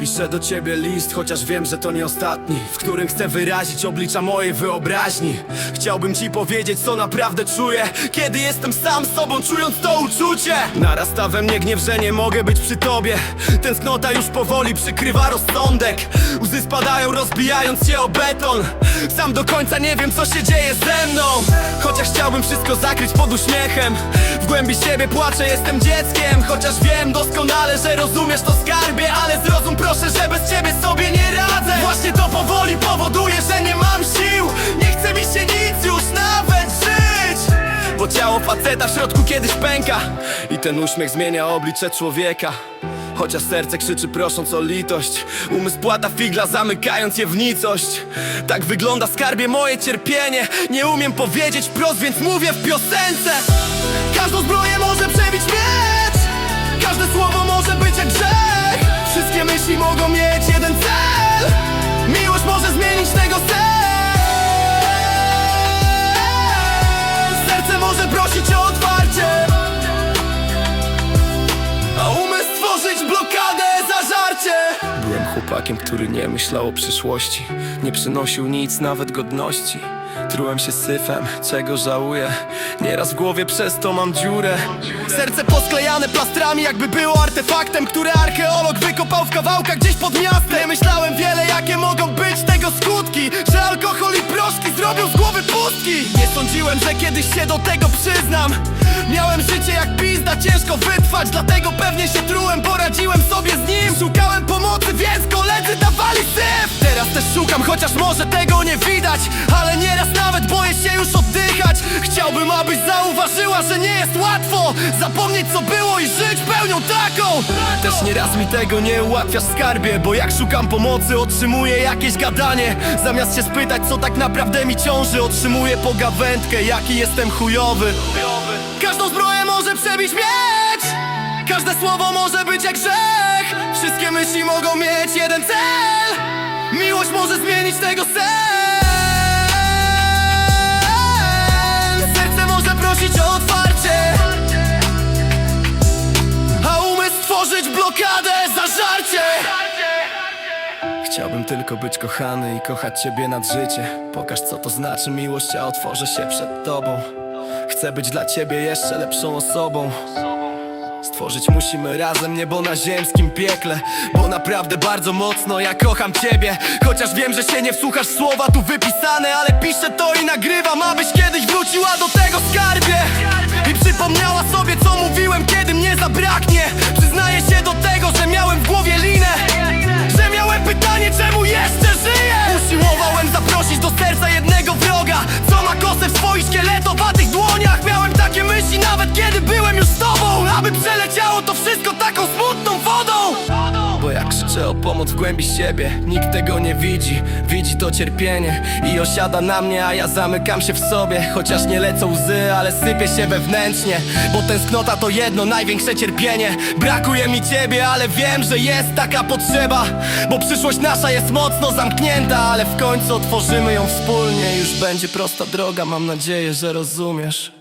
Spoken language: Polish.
Piszę do ciebie list, chociaż wiem, że to nie ostatni W którym chcę wyrazić oblicza mojej wyobraźni. Chciałbym ci powiedzieć, co naprawdę czuję Kiedy jestem sam z sobą, czując to uczucie. Narasta we mnie gniew, że nie mogę być przy tobie. Tęsknota już powoli przykrywa rozsądek. Łzy spadają, rozbijając się o beton. Sam do końca nie wiem, co się dzieje ze mną chciałbym wszystko zakryć pod uśmiechem. W głębi siebie płaczę, jestem dzieckiem. Chociaż wiem doskonale, że rozumiesz to skarbie Ale zrozum proszę, że bez ciebie sobie nie radzę. Właśnie to powoli powoduje, że nie mam sił. Nie chce mi się nic już nawet żyć. Bo ciało faceta w środku kiedyś pęka. I ten uśmiech zmienia oblicze człowieka Chociaż serce krzyczy prosząc o litość Umysł płata figla zamykając je w nicość. Tak wygląda skarbie moje cierpienie. Nie umiem powiedzieć wprost, więc mówię w piosence. Każdą zbroję może przebić miecz. Każde słowo może być jak grzech. Wszystkie myśli mogą mieć jeden cel Chłopakiem, który nie myślał o przyszłości Nie przynosił nic, nawet godności. Trułem się syfem, czego żałuję. Nieraz w głowie przez to mam dziurę. Serce posklejane plastrami, jakby było artefaktem Które archeolog wykopał w kawałkach gdzieś pod miastem. Nie myślałem wiele, jakie mogą być tego skutki Że alkohol i proszki zrobią z Nie sądziłem, że kiedyś się do tego przyznam. Miałem życie jak pizda, ciężko wytrwać Dlatego pewnie się trułem, poradziłem sobie z nim. Szukałem pomocy, więc koledzy dawali syf. Teraz też szukam, chociaż może tego nie widać zauważyła, że nie jest łatwo Zapomnieć co było i żyć pełnią taką. Też nieraz mi tego nie ułatwiasz skarbie Bo jak szukam pomocy, otrzymuję jakieś gadanie. Zamiast się spytać, co tak naprawdę mi ciąży Otrzymuję pogawędkę, jaki jestem chujowy. Każdą zbroję może przebić miecz Każde słowo może być jak grzech. Wszystkie myśli mogą mieć jeden cel Miłość może zmienić tego sen Chciałbym tylko być kochany i kochać ciebie nad życie. Pokaż co to znaczy miłość, a otworzę się przed tobą. Chcę być dla ciebie jeszcze lepszą osobą. Stworzyć musimy razem niebo na ziemskim piekle. Bo naprawdę bardzo mocno ja kocham ciebie. Chociaż wiem, że się nie wsłuchasz słowa tu wypisane Ale piszę to i nagrywam, abyś kiedyś wróciła do tego skarbie. I przypomniała sobie co mówiłem, kiedy mnie zabraknie. Przyznaję się do tego, że miałem w głowie linę pytanie, czemu Krzyczę o pomoc w głębi siebie. Nikt tego nie widzi, widzi to cierpienie I osiada na mnie, a ja zamykam się w sobie. Chociaż nie lecą łzy, ale sypię się wewnętrznie Bo tęsknota to jedno największe cierpienie. Brakuje mi ciebie, ale wiem, że jest taka potrzeba Bo przyszłość nasza jest mocno zamknięta Ale w końcu otworzymy ją wspólnie. Już będzie prosta droga, mam nadzieję, że rozumiesz